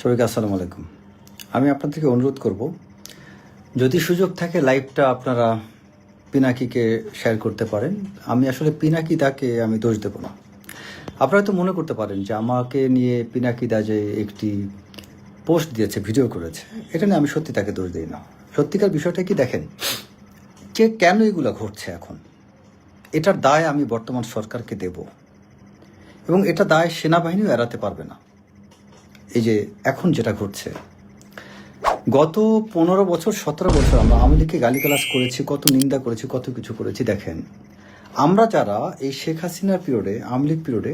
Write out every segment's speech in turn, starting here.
সবাইকে আসসালামু আলাইকুম। আমি আপনাদেরকে অনুরোধ করব, যদি সুযোগ থাকে লাইভটা আপনারা পিনাকিকে শেয়ার করতে পারেন। আমি আসলে পিনাকি দাকে আমি দোষ দেব না। আপনারা তো মনে করতে পারেন যে আমাকে নিয়ে পিনাকি দা যে একটি পোস্ট দিয়েছে, ভিডিও করেছে, এটা নিয়ে আমি সত্যি তাকে দোষ দিই না। সত্যিকার বিষয়টা কি দেখেন, যে কেন এগুলো ঘটছে এখন? এটার দায় আমি বর্তমান সরকারকে দেব এবং এটা দায় সেনাবাহিনীও এড়াতে পারবে না। এই যে এখন যেটা ঘটছে, গত পনেরো বছর, সতেরো বছর আমরা আওয়ামী লীগকে গালিগালাজ করেছি, কত নিন্দা করেছি, কত কিছু করেছি, দেখেন, আমরা যারা এই শেখ হাসিনার পিরিয়ডে আমলিক পিরিয়ডে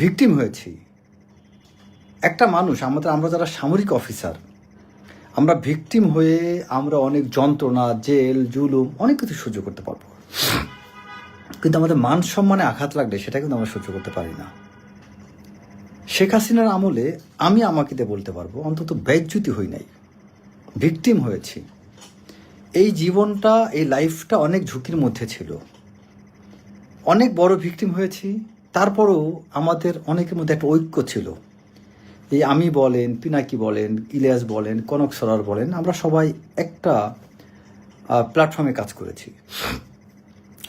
ভিকটিম হয়েছি, একটা মানুষ, আমাদের, আমরা যারা সামরিক অফিসার, আমরা ভিকটিম হয়ে আমরা অনেক যন্ত্রণা, জেল, জুলুম, অনেক কিছু সহ্য করতে পারব। কিন্তু আমাদের মান সম্মানে আঘাত লাগলে সেটা কিন্তু আমরা সহ্য করতে পারি না। শেখ হাসিনার আমলে আমি আমাকে বলতে পারব, অন্তত ব্যয়চ্যুতি হই নাই। ভিকটিম হয়েছি। এই জীবনটা, এই লাইফটা অনেক ঝুঁকির মধ্যে ছিল। অনেক বড় ভিকটিম হয়েছি, তারপরও আমাদের অনেকের মধ্যে একটা ঐক্য ছিল। এই আমি বলেন, পিনাকি বলেন, ইলিয়াস বলেন, কনক সরার বলেন, আমরা সবাই একটা প্ল্যাটফর্মে কাজ করেছি।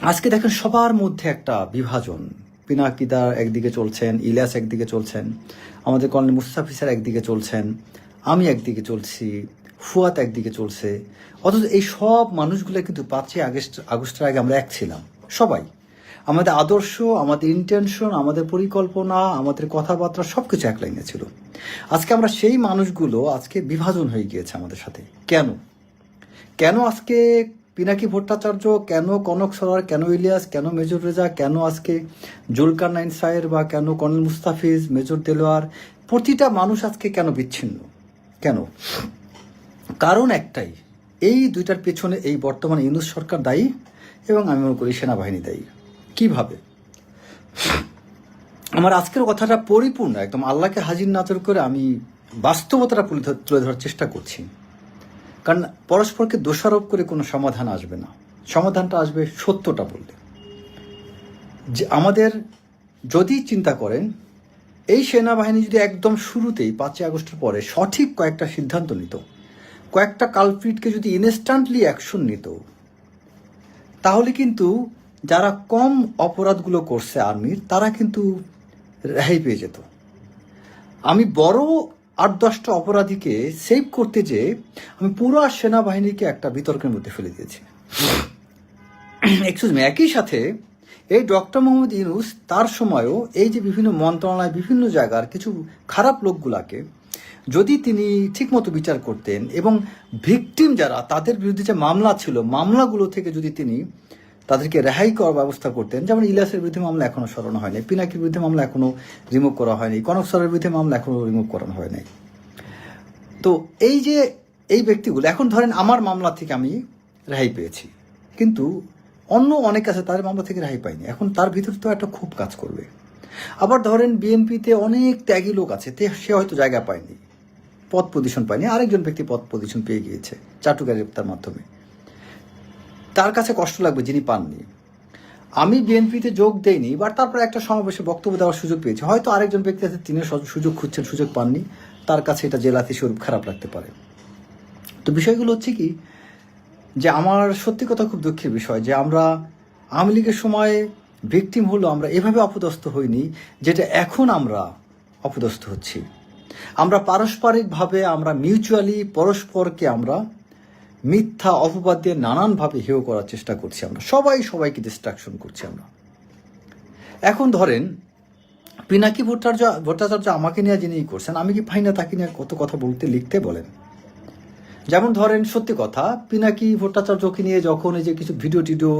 আজকে দেখেন সবার মধ্যে একটা বিভাজন। পিনাকিদার একদিকে চলছেন, ইলিয়াস একদিকে চলছেন, আমাদের কর্নেল মুস্তাফিসার একদিকে চলছেন, আমি একদিকে চলছি ফুয়াত একদিকে চলছে। অথচ এই সব মানুষগুলো কিন্তু পাঁচই আগস্ট আগস্টের আগে আমরা এক ছিলাম, সবাই। আমাদের আদর্শ, আমাদের ইন্টেনশন আমাদের পরিকল্পনা, আমাদের কথাবার্তা সব কিছু এক লাইনে ছিল। আজকে আমরা সেই মানুষগুলো আজকে বিভাজন হয়ে গিয়েছে আমাদের সাথে। কেন? কেন আজকে পিনাকি ভট্টাচার্য, কেন কনক সরার কেন ইলিয়াস, কেন মেজর রেজা, কেন আজকে জুলকার নাইন সায়ের বা কেন কর্নেল মুস্তাফিজ, মেজর দেলোয়ার, প্রতিটা মানুষ আজকে কেন বিচ্ছিন্ন? কেন? কারণ একটাই, এই দুইটার পেছনে এই বর্তমান ইউনুস সরকার দায়ী এবং আমি মনে করি সেনাবাহিনী দায়ী। কীভাবে? আমার আজকের কথাটা পরিপূর্ণ, একদম আল্লাহকে হাজির নাজর করে আমি বাস্তবতাটা তুলে ধরার চেষ্টা করছি। কারণ পরস্পরকে দোষারোপ করে কোনো সমাধান আসবে না। সমাধানটা আসবে সত্যটা বললে যে আমাদের যদি চিন্তা করেন, এই সেনাবাহিনী যদি একদম শুরুতেই পাঁচই আগস্টের পরে সঠিক কয়েকটা সিদ্ধান্ত নিত, কয়েকটা কালপ্রিটকে যদি ইনস্ট্যান্টলি অ্যাকশন নিত, তাহলে কিন্তু যারা কম অপরাধগুলো করছে আর্মির তারা কিন্তু রেহাই পেয়ে যেত। আমি বড় আট দশটা অপরাধীকে সেভ করতে যে আমি পুরো সেনাবাহিনীকে একটা বিতর্কের মধ্যে ফেলে দিয়েছি। এক্সকিউজ মি একই সাথে এই ডক্টর মোহাম্মদ ইউনুস তার সময়ও এই যে বিভিন্ন মন্ত্রণালয়, বিভিন্ন জায়গার কিছু খারাপ লোকগুলাকে যদি তিনি ঠিকমতো বিচার করতেন এবং ভিকটিম যারা, তাদের বিরুদ্ধে যে মামলা ছিল, মামলাগুলো থেকে যদি তিনি তাদেরকে রেহাই করার ব্যবস্থা করতেন। যেমন ইলিয়াসের বিরুদ্ধে মামলা এখনও সরানো হয়নি, পিনাকির বিরুদ্ধে মামলা এখনও রিমুভ করা হয়নি কনক সরের বিরুদ্ধে মামলা এখনও রিমুভ করানো হয়নি। তো এই যে এই ব্যক্তিগুলো, এখন ধরেন আমার মামলা থেকে আমি রেহাই পেয়েছি, কিন্তু অন্য অনেক আছে তার মামলা থেকে রেহাই পাইনি। এখন তার ভিতর তো একটা খুব কাজ করবে। আবার ধরেন বিএনপিতে অনেক ত্যাগী লোক আছে সে হয়তো জায়গা পায়নি, পদ পজিশন পায়নি, আরেকজন ব্যক্তি পদ পজিশন পেয়ে গিয়েছে চাটুকা গ্রেপ্তার মাধ্যমে। তার কাছে কষ্ট লাগবে যিনি পাননি। আমি বিএনপিতে যোগ দেইনি বাট তারপরে একটা সমাবেশে বক্তব্য দেওয়ার সুযোগ পেয়েছি। হয়তো আরেকজন ব্যক্তি আছে, তিনি সুযোগ খুঁজছেন, সুযোগ পাননি। তার কাছে এটা জেলাতে স্বরূপ খারাপ লাগতে পারে। তো বিষয়গুলো হচ্ছে কি, যে আমার সত্যি কথা খুব দুঃখের বিষয়, যে আমরা আওয়ামী লীগের সময় ভিকটিম হলো আমরা এভাবে অপদস্থ হইনি, যেটা এখন আমরা অপদস্থ হচ্ছি। আমরা পারস্পরিকভাবে আমরা মিউচুয়ালি পরস্পরকে আমরা মিথ্যা, অপবাদ দিয়ে নানানভাবে হেয় করার চেষ্টা করছি আমরা। সবাই সবাইকে ডিস্ট্রাকশন করছি আমরা। এখন ধরেন, পিনাকি ভট্টাচার্য ভট্টাচার্য আমাকে নিয়ে যিনি করছেন, আমি কি পাই না তাকে নিয়ে কত কথা বলতে, লিখতে বলেন? যেমন ধরেন, সত্যি কথা, পিনাকি ভট্টাচার্যকে নিয়ে যখন এই যে কিছু ভিডিও টিডিও,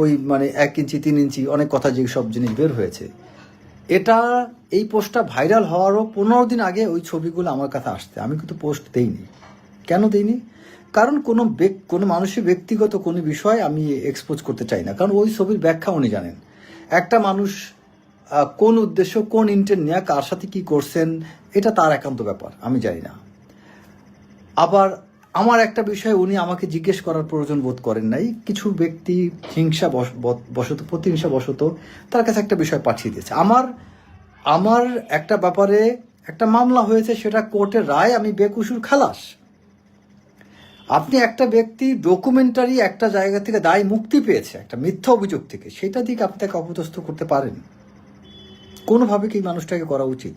ওই মানে এক ইঞ্চি, তিন ইঞ্চি, অনেক কথা যে সব জিনিস বের হয়েছে, এটা এই পোস্টটা ভাইরাল হওয়ারও পনেরো দিন আগে ওই ছবিগুলো আমার কাছে আসতে আমি কিন্তু পোস্ট দেইনি। কেন দেইনি? কারণ কোনো কোনো মানুষের ব্যক্তিগত কোনো বিষয় আমি এক্সপোজ করতে চাই না। কারণ ওই ছবির ব্যাখ্যা উনি জানেন। একটা মানুষ কোন উদ্দেশ্য, কোন ইন্টেন্ট নিয়ে কার সাথে কী করছেন, এটা তার একান্ত ব্যাপার, আমি জানি না। আবার আমার একটা বিষয় উনি আমাকে জিজ্ঞেস করার প্রয়োজন বোধ করেন নাই। কিছু ব্যক্তি হিংসা বশত প্রতিহিংসা বশত তার কাছে একটা বিষয় পাঠিয়ে দিয়েছে। আমার আমার একটা ব্যাপারে একটা মামলা হয়েছে, সেটা কোর্টের রায়, আমি বেকুসুর খালাস। আপনি একটা ব্যক্তি ডকুমেন্টারি একটা জায়গা থেকে দায় মুক্তি পেয়েছে, একটা মিথ্যা অভিযোগ থেকে, সেটা দিকে আপনি তাকে অপদস্থ করতে পারেন? কোনোভাবে কি মানুষটাকে করা উচিত?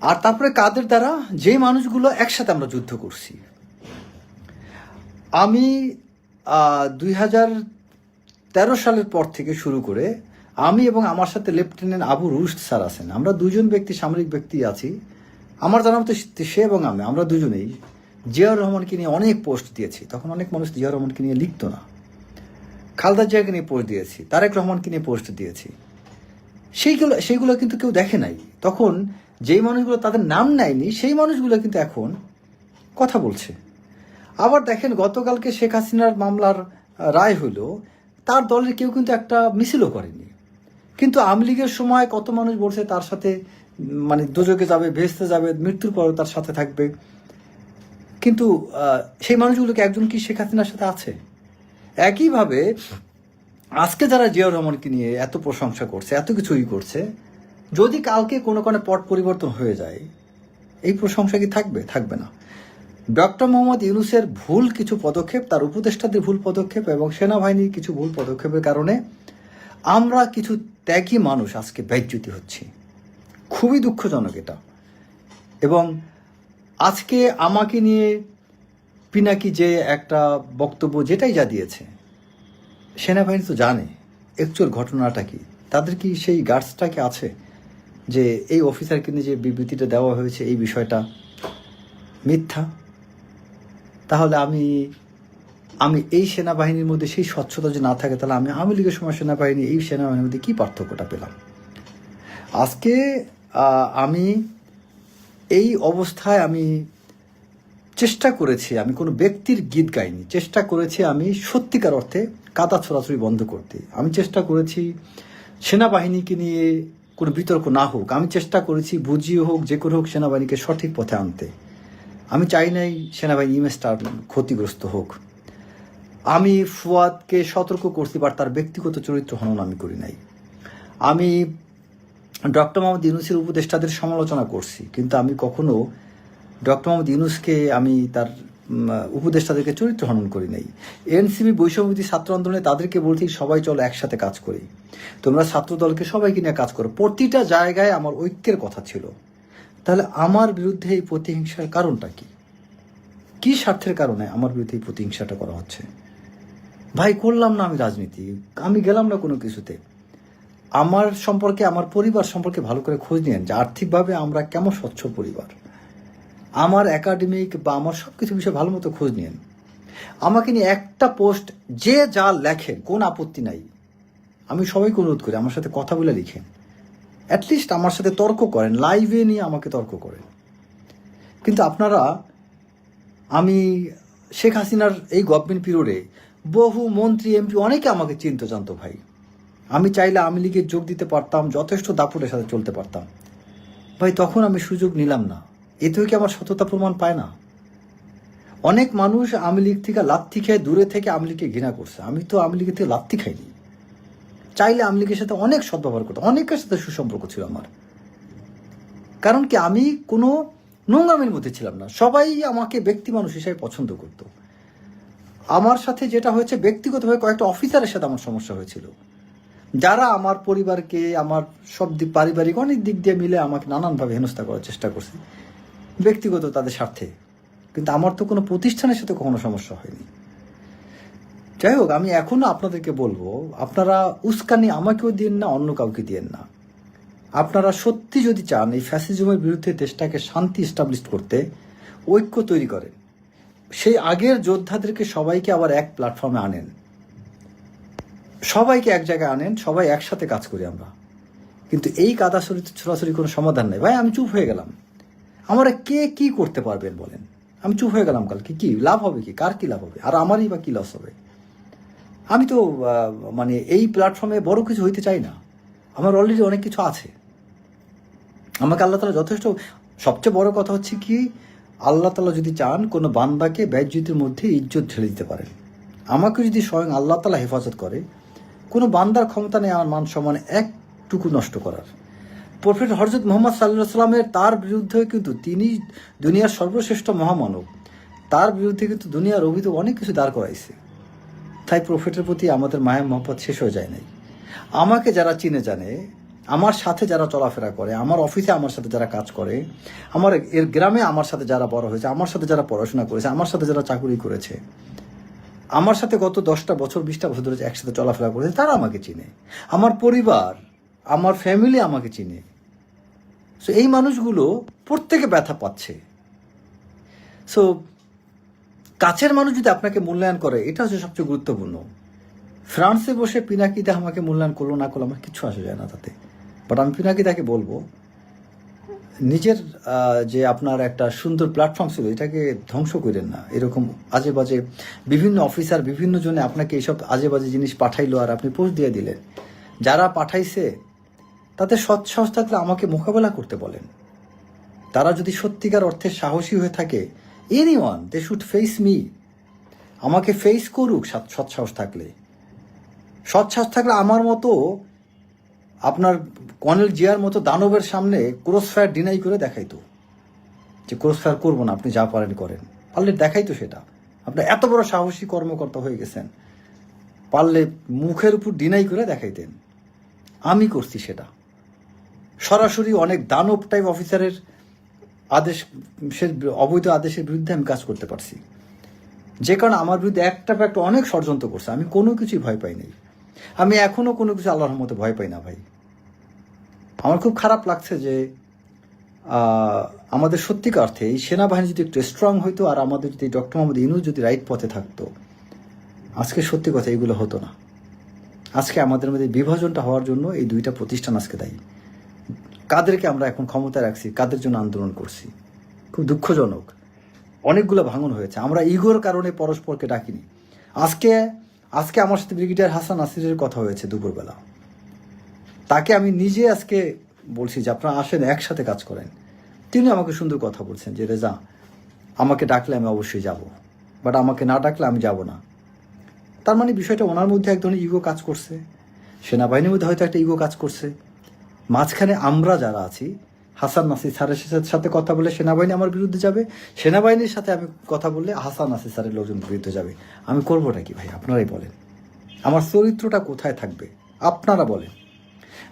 আর তারপরে কাদের দ্বারা যে মানুষগুলো একসাথে আমরা যুদ্ধ করছি? আমি দুই তেরো সালের পর থেকে শুরু করে আমি এবং আমার সাথে লেফটেন্যান্ট আবু রুস্ট স্যার আছেন। আমরা দুজন ব্যক্তি, সামরিক ব্যক্তি আছি। আমার জানা মতো সে এবং আমি, আমরা দুজনেই জিয়াউর রহমানকে নিয়ে অনেক পোস্ট দিয়েছি। তখন অনেক মানুষ জিয়াউর রহমানকে নিয়ে লিখতো না। খালদা জিয়াকে নিয়ে পোস্ট দিয়েছি, তারেক রহমানকে নিয়ে পোস্ট দিয়েছি। সেইগুলো সেইগুলো কিন্তু কেউ দেখে নাই। তখন যেই মানুষগুলো তাদের নাম নেয়নি, সেই মানুষগুলো কিন্তু এখন কথা বলছে। আবার দেখেন, গতকালকে শেখ হাসিনার মামলার রায় হলো তার দলের কেউ কিন্তু একটা মিছিলও করেনি। কিন্তু আওয়ামী লীগের সময় কত মানুষ বলছে তার সাথে মানে দুযোগে যাবে, ভেস্তে যাবে, মৃত্যুর পরও তার সাথে থাকবে। কিন্তু সেই মানুষগুলোকে একজন কি শেখ হাসিনার সাথে আছে? একইভাবে, আজকে যারা জিয়াউর রহমানকে নিয়ে এত প্রশংসা করছে, এত কিছুই করছে, যদি কালকে কোনো কোনো পট পরিবর্তন হয়ে যায়, এই প্রশংসা কি থাকবে? থাকবে না। ডক্টর মোহাম্মদ ইউনুসের ভুল কিছু পদক্ষেপ, তার উপদেষ্টাদের ভুল পদক্ষেপ এবং সেনাবাহিনীর কিছু ভুল পদক্ষেপের কারণে আমরা কিছু ত্যাগী মানুষ আজকে ব্যয়চ্যুতি হচ্ছি। খুবই দুঃখজনক এটা। এবং আজকে আমাকে নিয়ে পিনাকি যে একটা বক্তব্য যেটাই যা দিয়েছে, সেনাবাহিনী তো জানে অ্যাকচুয়াল ঘটনাটা কি? তাদের কি সেই গার্ডসটা কি আছে যে এই অফিসারকে নিয়ে যে বিবৃতিটা দেওয়া হয়েছে এই বিষয়টা? মিথ্যা? তাহলে আমি আমি এই সেনাবাহিনীর মধ্যে সেই স্বচ্ছতা যদি না থাকে, তাহলে আমি আওয়ামী লীগের সময় সেনাবাহিনী এই সেনাবাহিনীর মধ্যে কী পার্থক্যটা পেলাম? আজকে আমি এই অবস্থায় আমি চেষ্টা করেছি, আমি কোনো ব্যক্তির গীত গাইনি। চেষ্টা করেছি আমি সত্যিকার অর্থে কাদা ছড়াছড়ি বন্ধ করতে। আমি চেষ্টা করেছি সেনাবাহিনীকে নিয়ে কোনো বিতর্ক না হোক। আমি চেষ্টা করেছি বুঝিয়ে হোক, যে করে হোক সেনাবাহিনীকে সঠিক পথে আনতে। আমি চাই নাই সেনাবাহিনী ইমেজটা ক্ষতিগ্রস্ত হোক। আমি ফুয়াদকে সতর্ক করছি বাট তার ব্যক্তিগত চরিত্র হনন আমি করি নাই। আমি ডক্টর মোহাম্মদ ইউনুসের উপদেষ্টাদের সমালোচনা করছি, কিন্তু আমি কখনো ডক্টর মোহাম্মদ ইউনুসকে আমি তার উপদেষ্টাদেরকে চরিত্র হনন করি নাই। এনসিবি বৈষম্যবিধি ছাত্র আন্দোলনে তাদেরকে বলছি, সবাই চলো একসাথে কাজ করি। তোমরা ছাত্র দলকে সবাইকে নিয়ে কাজ করো। প্রতিটা জায়গায় আমার ঐক্যের কথা ছিল। তাহলে আমার বিরুদ্ধে এই প্রতিহিংসার কারণটা কি? কি স্বার্থের কারণে আমার বিরুদ্ধে এই প্রতিহিংসাটা করা হচ্ছে? ভাই, করলাম না আমি রাজনীতি। আমি গেলাম না কোনো কিছুতে। আমার সম্পর্কে, আমার পরিবার সম্পর্কে ভালো করে খোঁজ নিয়েন যে আর্থিকভাবে আমরা কেমন স্বচ্ছ পরিবার। আমার একাডেমিক বা আমার সব কিছু বিষয়ে ভালো মতো খোঁজ নিয়েন। আমাকে নিয়ে একটা পোস্ট যে যা লেখেন, কোন আপত্তি নাই। আমি সবাইকে অনুরোধ করি আমার সাথে কথা বলে লিখেন। অ্যাটলিস্ট আমার সাথে তর্ক করেন লাইভে নিয়ে আমাকে তর্ক করেন। কিন্তু আপনারা, আমি শেখ হাসিনার এই গভর্নমেন্ট পিরিয়ডে বহু মন্ত্রী, এমপি অনেকে আমাকে চিনত, জানতো ভাই। আমি চাইলে আমি লীগে যোগ দিতে পারতাম, যথেষ্ট দাপুটের সাথে চলতে পারতাম। ভাই, তখন আমি সুযোগ নিলাম না। এতেও কি আমার সততা প্রমাণ পায় না? অনেক মানুষ আওয়ামী লীগ থেকে লাত্তি খেয়ে দূরে থেকে আওয়ামী লীগকে ঘৃণা করছে। আমি তো আওয়ামী লীগের থেকে লাত্তি খাইনি। চাইলে আওয়ামী লীগের সাথে অনেক সদ্ব্যবহার করতাম। অনেকের সাথে সুসম্পর্ক ছিল আমার। কারণ কি, আমি কোনো নোংরামের মধ্যে ছিলাম না। সবাই আমাকে ব্যক্তি মানুষ হিসেবে পছন্দ করত। আমার সাথে যেটা হয়েছে, ব্যক্তিগতভাবে কয়েকটা অফিসারের সাথে আমার সমস্যা হয়েছিল। যারা আমার পরিবারকে, আমার সব দিক পারিবারিক অনেক দিক দিয়ে মিলে আমাকে নানানভাবে হেনস্থা করার চেষ্টা করছে, ব্যক্তিগত তাদের স্বার্থে। কিন্তু আমার তো কোনো প্রতিষ্ঠানের সাথে কখনো সমস্যা হয়নি। যাই হোক, আমি এখনও আপনাদেরকে বলব, আপনারা উস্কানি আমাকেও দিন না, অন্য কাউকে দিয়েন না। আপনারা সত্যি যদি চান এই ফ্যাসিজমের বিরুদ্ধে দেশটাকে শান্তি এস্টাবলিশ করতে, ঐক্য তৈরি করেন। সেই আগের যোদ্ধাদেরকে সবাইকে আবার এক প্ল্যাটফর্মে আনেন। সবাইকে এক জায়গায় আনেন, সবাই একসাথে কাজ করি আমরা। কিন্তু এই কাদা ছোড়াছড়ি কোনো সমাধান নেই। ভাই, আমি চুপ হয়ে গেলাম। আমরা কে কি করতে পারবেন বলেন? আমি চুপ হয়ে গেলাম কালকে। কি, লাভ হবে কি? কার কি লাভ হবে? আর আমারই বা কি লস হবে? আমি তো মানে এই প্ল্যাটফর্মে বড় কিছু হইতে চাই না। আমার অলরেডি অনেক কিছু আছে। আমাকে আল্লাহ তালা যথেষ্ট, সবচেয়ে বড় কথা হচ্ছে কি, আল্লাহ তালা যদি চান, কোনো বান্দাকে ব্যয়জিতের মধ্যে ইজ্জত ঢেলে দিতে পারেন। আমাকে যদি স্বয়ং আল্লাহ তালা হেফাজত করে কোনো বান্দার ক্ষমতা নেই, আমার মান সম্মান একটুকু নষ্ট করার। প্রফেট হরজত মোহাম্মদ সাল্লাহ সাল্লামের তার বিরুদ্ধে কিন্তু তিনি দুনিয়ার সর্বশ্রেষ্ঠ মহামানব। তার বিরুদ্ধে কিন্তু দুনিয়ার অভিযোগ অনেক কিছু দাঁড় করাইছে। তাই প্রফেটের প্রতি আমাদের মায়া মহব্বত শেষ হয়ে যায় নাই। আমাকে যারা চিনে জানে, আমার সাথে যারা চলাফেরা করে, আমার অফিসে আমার সাথে যারা কাজ করে, আমার এর গ্রামে আমার সাথে যারা বড় হয়েছে, আমার সাথে যারা পড়াশোনা করেছে, আমার সাথে যারা চাকুরি করেছে আমার সাথে গত দশটা বছর, বিশটা বছর ধরে একসাথে চলাফেরা করেছে, তারা আমাকে চিনে। আমার পরিবার, আমার ফ্যামিলি আমাকে চিনে। সো এই মানুষগুলো প্রত্যেকে ব্যথা পাচ্ছে। সো কাছের মানুষ যদি আপনাকে মূল্যায়ন করে, এটা হচ্ছে সবচেয়ে গুরুত্বপূর্ণ। ফ্রান্সে বসে পিনাকিদা আমাকে মূল্যায়ন করল না করল, আমার কিচ্ছু আসে যায় না তাতে। বাট আমি পিনাকিদাকে বলব নিজের যে আপনার একটা সুন্দর প্ল্যাটফর্ম ছিল, এটাকে ধ্বংস করেন না। এরকম আজে বাজে বিভিন্ন অফিসার বিভিন্ন জনে আপনাকে এইসব আজে বাজে জিনিস পাঠাইলো আর আপনি পোস্ট দিয়ে দিলেন। যারা পাঠাইছে, তাতে সৎ সাহস থাকলে আমাকে মোকাবেলা করতে বলেন। তারা যদি সত্যিকার অর্থে সাহসী হয়ে থাকে any one they should face me আমাকে ফেস করুক সৎ সৎ সাহস থাকলে। সৎ সাহস থাকলে আমার মতো আপনার কর্নেল জিয়ার মতো দানবের সামনে ক্রস ফায়ার ডিনাই করে দেখাইতো যে ক্রস ফায়ার করব না, আপনি যা পারেন করেন। পারলে দেখাইতো সেটা। আপনি এত বড় সাহসী কর্মকর্তা হয়ে গেছেন, পারলে মুখের উপর ডিনাই করে দেখাইতেন। আমি করছি সেটা। সরাসরি অনেক দানব টাইপ অফিসারের আদেশ, সে অবৈধ আদেশের বিরুদ্ধে আমি কাজ করতে পারছি। যে কারণে আমার বিরুদ্ধে একটা একটা অনেক ষড়যন্ত্র করছে। আমি কোনো কিছুই ভয় পাই নাই। আমি এখনও কোনো কিছু আল্লাহর মতো ভয় পাই না ভাই। আমার খুব খারাপ লাগছে যে আমাদের সত্যিকার অর্থে এই সেনাবাহিনী যদি একটু স্ট্রং হইতো আর আমাদের যদি ডক্টর মোহাম্মদ ইনুস যদি রাইট পথে থাকতো, আজকে সত্যি কথা এগুলো হতো না। আজকে আমাদের মধ্যে বিভাজনটা হওয়ার জন্য এই দুইটা প্রতিষ্ঠান আজকে দায়ী। কাদেরকে আমরা এখন ক্ষমতায় রাখছি, কাদের জন্য আন্দোলন করছি? খুব দুঃখজনক। অনেকগুলো ভাঙন হয়েছে। আমরা ইগোর কারণে পরস্পরকে ডাকিনি। আজকে আজকে আমার সাথে ব্রিগেডিয়ার হাসান নাসিরের কথা হয়েছে দুপুরবেলা। তাকে আমি নিজে আজকে বলছি যে আপনারা আসেন, একসাথে কাজ করেন। তিনি আমাকে সুন্দর কথা বলছেন যে, রেজা, আমাকে ডাকলে আমি অবশ্যই যাব। বাট আমাকে না ডাকলে আমি যাব না। তার মানে বিষয়টা ওনার মধ্যে এক ধরনের ইগো কাজ করছে। সেনাবাহিনীর মধ্যে হয়তো একটা ইগো কাজ করছে। মাঝখানে আমরা যারা আছি, হাসান নাসির স্যারের সাথে- কথা বলে সেনাবাহিনী আমার বিরুদ্ধে যাবে। সেনাবাহিনীর সাথে আমি কথা বললে হাসান নাসির স্যারের লোকজন বিরুদ্ধে যাবে। আমি করবোটা কি ভাই? আপনারাই বলেন। আমার চরিত্রটা কোথায় থাকবে? আপনারা বলেন।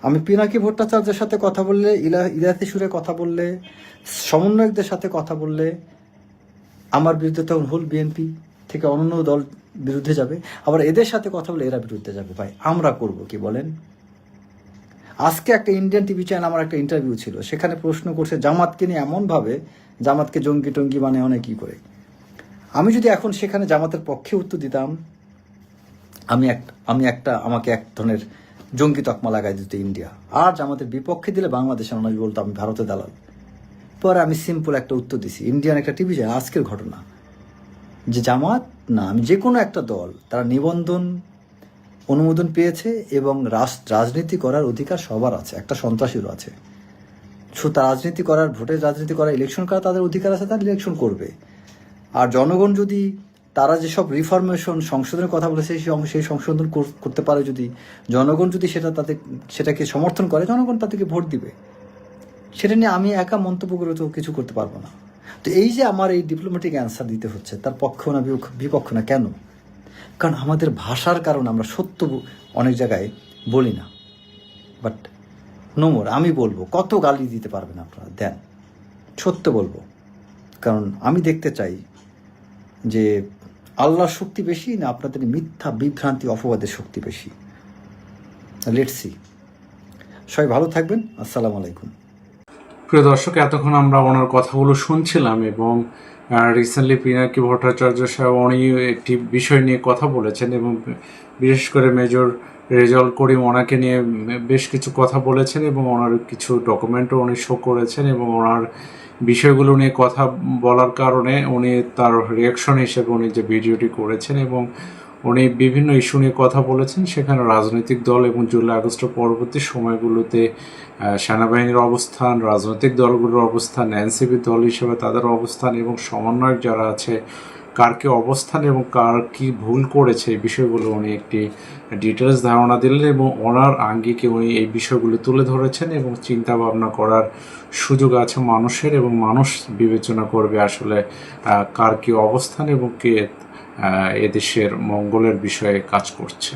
আমি পিনাকি ভট্টাচার্যের সাথে কথা বললে, ইলা ইলাতি সুরে কথা বললে, সমন্বয়কদের সাথে কথা বললে, আমার বিরুদ্ধে তখন হোল বিএনপি থেকে অন্য দল বিরুদ্ধে যাবে। আবার এদের সাথে কথা বলে এরা বিরুদ্ধে যাবে। ভাই, আমরা করব কি বলেন? আজকে একটা ইন্ডিয়ান টিভি চ্যানেল আমার একটা ইন্টারভিউ ছিল। সেখানে প্রশ্ন করছে, জামাতকে নিয়ে এমনভাবে জামাতকে জঙ্গি টঙ্গি মানে অনেক কি করে। আমি যদি এখন সেখানে জামাতের পক্ষে উত্তর দিতাম, আমি এক, আমি একটা, আমাকে এক ধরনের জঙ্গি তকমা লাগাই দিত ইন্ডিয়া। আর জামাতের বিপক্ষে দিলে বাংলাদেশের মানুষ বলতো আমি ভারতে দালাল। পরে আমি সিম্পল একটা উত্তর দিছি, ইন্ডিয়ান একটা টিভি চ্যানেল আজকের ঘটনা। যে জামাত, না, আমি যে কোনো একটা দল, তারা নিবন্ধন, অনুমোদন পেয়েছে এবং রাজনীতি করার অধিকার সবার আছে, একটা সন্ত্রাসীরও আছে। সো তার রাজনীতি করার ভোটের রাজনীতি করার ইলেকশন করার তাদের অধিকার আছে, তারা ইলেকশন করবে। আর জনগণ যদি তারা যেসব রিফরমেশন সংশোধনের কথা বলেছে, সেই সংশোধন কর- করতে পারে যদি জনগণ যদি সেটা তাদের সেটাকে সমর্থন করে, জনগণ তাদেরকে ভোট দিবে। সেটা নিয়ে আমি একা মন্তব্য করে তো কিছু করতে পারব না। তো এই যে আমার এই ডিপ্লোম্যাটিক অ্যান্সার দিতে হচ্ছে, তার পক্ষ না বিপক্ষ না কেন? কারণ আমাদের ভাষার কারণে আমরা সত্য অনেক জায়গায় বলি না। বাট নোমর আমি বলব, কত গালি দিতে পারবেন আপনারা? দেন, সত্য বলব। কারণ আমি দেখতে চাই যে আল্লাহর শক্তি বেশি না আপনাদের মিথ্যা, বিভ্রান্তি, অপবাদের শক্তি বেশি? লেটসি সবাই ভালো থাকবেন। আসসালামু আলাইকুম। প্রিয় দর্শক, এতক্ষণ আমরা ওনার কথাগুলো শুনছিলাম এবং রিসেন্টলি পিনাকি ভট্টাচার্য সাহেব উনি একটি বিষয় নিয়ে কথা বলেছেন এবং বিশেষ করে মেজর রেজল করিম ওনাকে নিয়ে বেশ কিছু কথা বলেছেন এবং ওনার কিছু ডকুমেন্টও উনি শো করেছেন এবং ওনার বিষয়গুলো নিয়ে কথা বলার কারণে উনি তার রিয়াকশন হিসেবে উনি যে ভিডিওটি করেছেন এবং উনি বিভিন্ন ইস্যু নিয়ে কথা বলেছেন, সেখানে রাজনৈতিক দল এবং জুলাই আগস্ট পরবর্তী সময়গুলোতে সেনাবাহিনীর অবস্থান, রাজনৈতিক দলগুলোর অবস্থান, এনসিপি দল হিসেবে তাদের অবস্থান এবং সমন্বয়ক যারা আছে কার কে অবস্থান এবং কার কি ভুল করেছে এই বিষয়গুলো উনি একটি ডিটেলস ধারণা দিলেন এবং ওনার আঙ্গিকে উনি এই বিষয়গুলো তুলে ধরেছেন এবং চিন্তা ভাবনা করার সুযোগ আছে মানুষের এবং মানুষ বিবেচনা করবে আসলে কার কি অবস্থান এবং কে এদেশের মঙ্গলের বিষয়ে কাজ করছে।